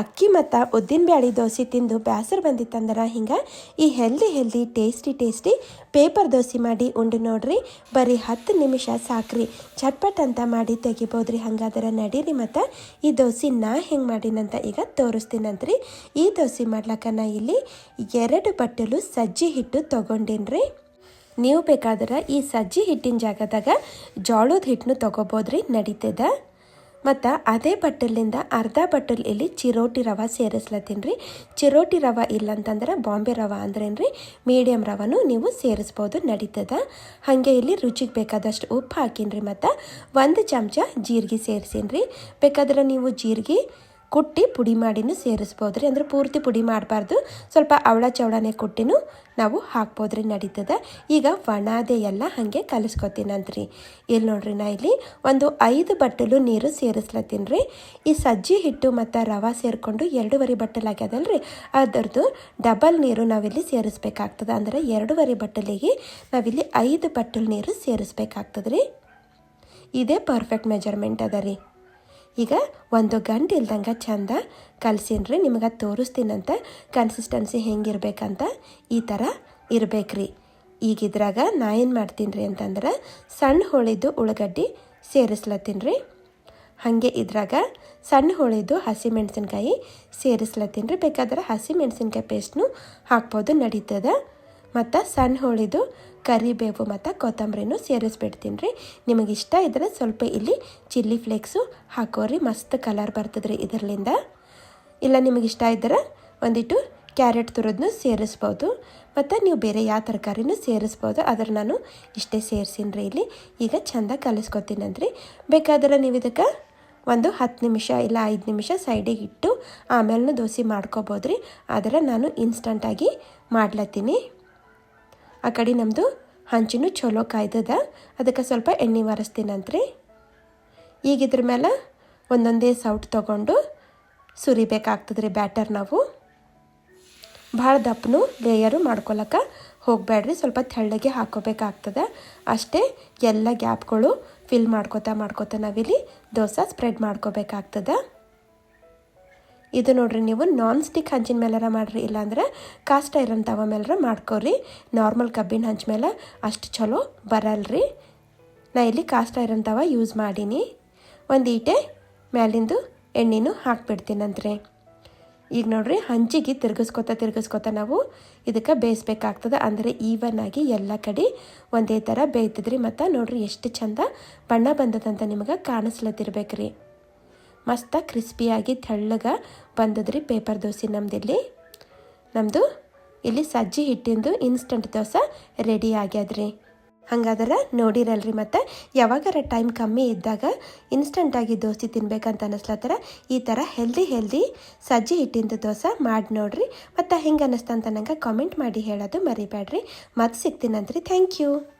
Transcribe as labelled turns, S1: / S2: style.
S1: ಅಕ್ಕಿ ಮತ್ತು ಉದ್ದಿನಬೇಳೆ ದೋಸೆ ತಿಂದು ಬೇಸರ ಬಂದಿತ್ತಂದ್ರೆ ಹಿಂಗೆ ಈ healthy healthy tasty tasty paper dosa ಮಾಡಿ ಉಂಡು ನೋಡ್ರಿ. ಬರೀ ಹತ್ತು ನಿಮಿಷ ಸಾಕ್ರಿ. ಚಟ್ಪಟ್ ಅಂತ ಮಾಡಿ ತೆಗಿಬೋದ್ರಿ. ಹಂಗಾದ್ರೆ ನಡೀರಿ ಮತ್ತು ಈ ದೋಸೆ ನಾ ಹೆಂಗೆ ಮಾಡಿನಂತ ಈಗ ತೋರಿಸ್ತೀನಂತ್ರಿ. ಈ ದೋಸೆ ಮಾಡ್ಲಕ್ಕ ನಾ ಇಲ್ಲಿ ಎರಡು ಬಟ್ಟಲು ಸಜ್ಜಿ ಹಿಟ್ಟು ತೊಗೊಂಡೇನ್ರಿ. ನೀವು ಬೇಕಾದ್ರೆ ಈ ಸಜ್ಜಿ ಹಿಟ್ಟಿನ ಜಾಗದಾಗ ಜೋಳದ ಹಿಟ್ಟನ್ನು ತೊಗೋಬೋದ್ರಿ. ನಡೀತದ. ಮತ್ತು ಅದೇ ಬಟ್ಟಲಿಂದ ಅರ್ಧ ಬಟ್ಟಲ್ ಇಲ್ಲಿ ಚಿರೋಟಿ ರವೆ ಸೇರಿಸ್ಲತ್ತೀನಿ ರೀ ಚಿರೋಟಿ ರವೆ ಇಲ್ಲಂತಂದ್ರೆ ಬಾಂಬೆ ರವೆ ಅಂದ್ರೇನು ಮೀಡಿಯಮ್ ರವನು ನೀವು ಸೇರಿಸ್ಬೋದು, ನಡೀತದ. ಹಾಗೆ ಇಲ್ಲಿ ರುಚಿಗೆ ಬೇಕಾದಷ್ಟು ಉಪ್ಪು ಹಾಕೀನಿ ರೀ ಮತ್ತು ಒಂದು ಚಮಚ ಜೀರಿಗೆ ಸೇರಿಸೀನಿ ರೀ ಬೇಕಾದ್ರೆ ನೀವು ಜೀರಿಗೆ ಕುಟ್ಟಿ ಪುಡಿ ಮಾಡಿನೂ ಸೇರಿಸ್ಬೋದು ರೀ. ಅಂದ್ರೆ ಪೂರ್ತಿ ಪುಡಿ ಮಾಡಬಾರ್ದು. ಸ್ವಲ್ಪ ಅವಳ ಚೌಳನೆ ಕುಟ್ಟಿನೂ ನಾವು ಹಾಕ್ಬೋದ್ರಿ, ನಡೀತದೆ. ಈಗ ಒಣಾದೆ ಎಲ್ಲ ಹಾಗೆ ಕಲಿಸ್ಕೊತೀನಂತ್ರಿ. ಇಲ್ಲಿ ನೋಡ್ರಿ ನಾ ಇಲ್ಲಿ ಒಂದು ಐದು ಬಟ್ಟಲು ನೀರು ಸೇರಿಸ್ಲತ್ತೀನಿ ರೀ. ಈ ಸಜ್ಜಿ ಹಿಟ್ಟು ಮತ್ತು ರವೆ ಸೇರಿಕೊಂಡು ಎರಡೂವರೆ ಬಟ್ಟಲು ರೀ ಅದರದ್ದು ಡಬಲ್ ನೀರು ನಾವಿಲ್ಲಿ ಸೇರಿಸ್ಬೇಕಾಗ್ತದೆ. ಅಂದರೆ ಎರಡೂವರೆ ಬಟ್ಟಲಿಗೆ ನಾವಿಲ್ಲಿ ಐದು ಬಟ್ಟಲು ನೀರು ಸೇರಿಸ್ಬೇಕಾಗ್ತದೆ ರೀ ಇದೇ ಪರ್ಫೆಕ್ಟ್ ಮೆಜರ್ಮೆಂಟ್ ಅದ ರೀ. ಈಗ ಒಂದು ಗಂಟೆ ಇಲ್ದಂಗೆ ಚಂದ ಕಲಸಿನ್ರಿ, ನಿಮಗೆ ತೋರಿಸ್ತೀನಂತ ಕನ್ಸಿಸ್ಟೆನ್ಸಿ ಹೆಂಗಿರ್ಬೇಕಂತ ಈ ಥರ ಇರಬೇಕ್ರಿ. ಈಗ ಇದ್ರಾಗ ನಾ ಏನು ಮಾಡ್ತೀನಿ ರೀ ಅಂತಂದ್ರೆ ಸಣ್ಣ ಹೋಳಿದ್ದು ಉಳ್ಳಾಗಡ್ಡಿ ಸೇರಿಸ್ಲತ್ತೀನಿ ರೀ ಹಾಗೆ ಇದ್ರಾಗ ಸಣ್ಣ ಹೋಳಿದ್ದು ಹಸಿಮೆಣ್ಸಿನ್ಕಾಯಿ ಸೇರಿಸ್ಲತ್ತೀನಿ ರೀ ಬೇಕಾದ್ರೆ ಹಸಿಮೆಣ್ಸಿನ್ಕಾಯಿ ಪೇಸ್ಟ್ನು ಹಾಕ್ಬೋದು, ನಡೀತದ. ಮತ್ತು ಸಣ್ಣ ಹೋಳಿದು ಕರಿಬೇವು ಮತ್ತು ಕೊತ್ತಂಬರಿನೂ ಸೇರಿಸ್ಬಿಡ್ತೀನಿ ರೀ ನಿಮಗೆ ಇಷ್ಟ ಇದ್ರೆ ಸ್ವಲ್ಪ ಇಲ್ಲಿ ಚಿಲ್ಲಿ ಫ್ಲೇಕ್ಸು ಹಾಕೋರಿ, ಮಸ್ತ್ ಕಲರ್ ಬರ್ತದ್ರಿ ಇದರಲಿಂದ. ಇಲ್ಲ ನಿಮಗೆ ಇಷ್ಟ ಇದ್ದರೆ ಒಂದಿಟ್ಟು ಕ್ಯಾರೆಟ್ ತುರಿದ್ನು ಸೇರಿಸ್ಬೋದು. ಮತ್ತು ನೀವು ಬೇರೆ ಯಾವ ತರಕಾರಿನೂ ಸೇರಿಸ್ಬೋದು. ಅದ್ರ ನಾನು ಇಷ್ಟೇ ಸೇರಿಸೀನಿ ರೀ ಇಲ್ಲಿ. ಈಗ ಚೆಂದ ಕಲಿಸ್ಕೊತೀನಂದ್ರಿ ಬೇಕಾದ್ರೆ ನೀವು ಇದಕ್ಕೆ ಒಂದು ಹತ್ತು ನಿಮಿಷ ಇಲ್ಲ ಐದು ನಿಮಿಷ ಸೈಡಿಗೆ ಇಟ್ಟು ಆಮೇಲೆ ದೋಸೆ ಮಾಡ್ಕೋಬೋದ್ರಿ. ಆದರೆ ನಾನು ಇನ್ಸ್ಟಂಟಾಗಿ ಮಾಡ್ಲತ್ತೀನಿ. ಆ ಕಡೆ ನಮ್ಮದು ಹಂಚಿನೂ ಚಲೋ ಕಾಯ್ದದ. ಅದಕ್ಕೆ ಸ್ವಲ್ಪ ಎಣ್ಣೆ ಒರೆಸ್ತೀನಂತ್ರಿ ಈಗ ಇದ್ರ ಮೇಲೆ ಒಂದೊಂದೇ ಸೌಟ್ ತೊಗೊಂಡು ಸುರಿಬೇಕಾಗ್ತದೆ ರೀ ಬ್ಯಾಟರ್ ನಾವು. ಭಾಳ ದಪ್ಪನು ಲೇಯರು ಮಾಡ್ಕೊಳಕ್ಕೆ ಹೋಗಬೇಡ್ರಿ ಸ್ವಲ್ಪ ತೆಳ್ಳಗೆ ಹಾಕೋಬೇಕಾಗ್ತದೆ. ಅಷ್ಟೇ ಎಲ್ಲ ಗ್ಯಾಪ್ಗಳು ಫಿಲ್ ಮಾಡ್ಕೋತಾ ಮಾಡ್ಕೋತಾ ನಾವಿಲ್ಲಿ ದೋಸೆ ಸ್ಪ್ರೆಡ್ ಮಾಡ್ಕೋಬೇಕಾಗ್ತದೆ. ಇದು ನೋಡ್ರಿ, ನೀವು ನಾನ್ ಸ್ಟಿಕ್ ಹಂಚಿನ ಮೇಲಾರ ಮಾಡಿರಿ, ಇಲ್ಲಾಂದ್ರೆ ಕಾಸ್ಟ್ ಐರನ್ ತವ ಮೇಲಾರ ಮಾಡ್ಕೊರಿ. ನಾರ್ಮಲ್ ಕಬ್ಬಿನ ಹಂಚ ಮೇಲೆ ಅಷ್ಟು ಚಲೋ ಬರಲ್ರಿ. ನಾ ಇಲ್ಲಿ ಕಾಸ್ಟ್ ಐರನ್ ತವ ಯೂಸ್ ಮಾಡೀನಿ. ಒಂದು ಈಟೆ ಮ್ಯಾಲಿಂದು ಎಣ್ಣೆನೂ ಹಾಕ್ಬಿಡ್ತೀನಂತ್ರಿ. ಈಗ ನೋಡ್ರಿ ಹಂಚಿಗೆ ತಿರ್ಗಿಸ್ಕೊತ ತಿರ್ಗಿಸ್ಕೊತ ನಾವು ಇದಕ್ಕೆ ಬೇಯಿಸ್ಬೇಕಾಗ್ತದೆ. ಅಂದರೆ ಈವನ್ ಆಗಿ ಎಲ್ಲ ಕಡೆ ಒಂದೇ ಥರ ಬೇಯ್ತದ್ರಿ. ಮತ್ತು ನೋಡ್ರಿ, ಎಷ್ಟು ಚಂದ ಬಣ್ಣ ಬಂದದಂತ ನಿಮಗೆ ಕಾಣಿಸ್ಲತ್ತಿರ್ಬೇಕ್ರಿ. ಮಸ್ತ ಕ್ರಿಸ್ಪಿಯಾಗಿ ತೆಳ್ಳಗೆ ಬಂದದ್ರಿ ಪೇಪರ್ ದೋಸೆ ನಮ್ದಿಲ್ಲಿ ನಮ್ಮದು ಇಲ್ಲಿ ಸಜ್ಜಿ ಹಿಟ್ಟಿಂದು ಇನ್ಸ್ಟಂಟ್ ದೋಸೆ ರೆಡಿ ಆಗ್ಯಾದ್ರಿ. ಹಂಗಾದ್ರೆ ನೋಡಿರಲ್ರಿ ಮತ್ತು, ಯಾವಾಗಾರ ಟೈಮ್ ಕಮ್ಮಿ ಇದ್ದಾಗ ಇನ್ಸ್ಟಂಟಾಗಿ ದೋಸೆ ತಿನ್ಬೇಕಂತ ಅನ್ನಿಸ್ಲತ್ತರ ಈ ಥರ ಹೆಲ್ದಿ ಹೆಲ್ದಿ ಸಜ್ಜಿ ಹಿಟ್ಟಿಂದು ದೋಸೆ ಮಾಡಿ ನೋಡ್ರಿ. ಮತ್ತು ಹೆಂಗೆ ಅನ್ನಿಸ್ತಂತ ನಂಗೆ ಕಾಮೆಂಟ್ ಮಾಡಿ ಹೇಳೋದು ಮರಿಬೇಡ್ರಿ ಮತ್ತೆ ಸಿಗ್ತೀನಂತ್ರಿ. Thank you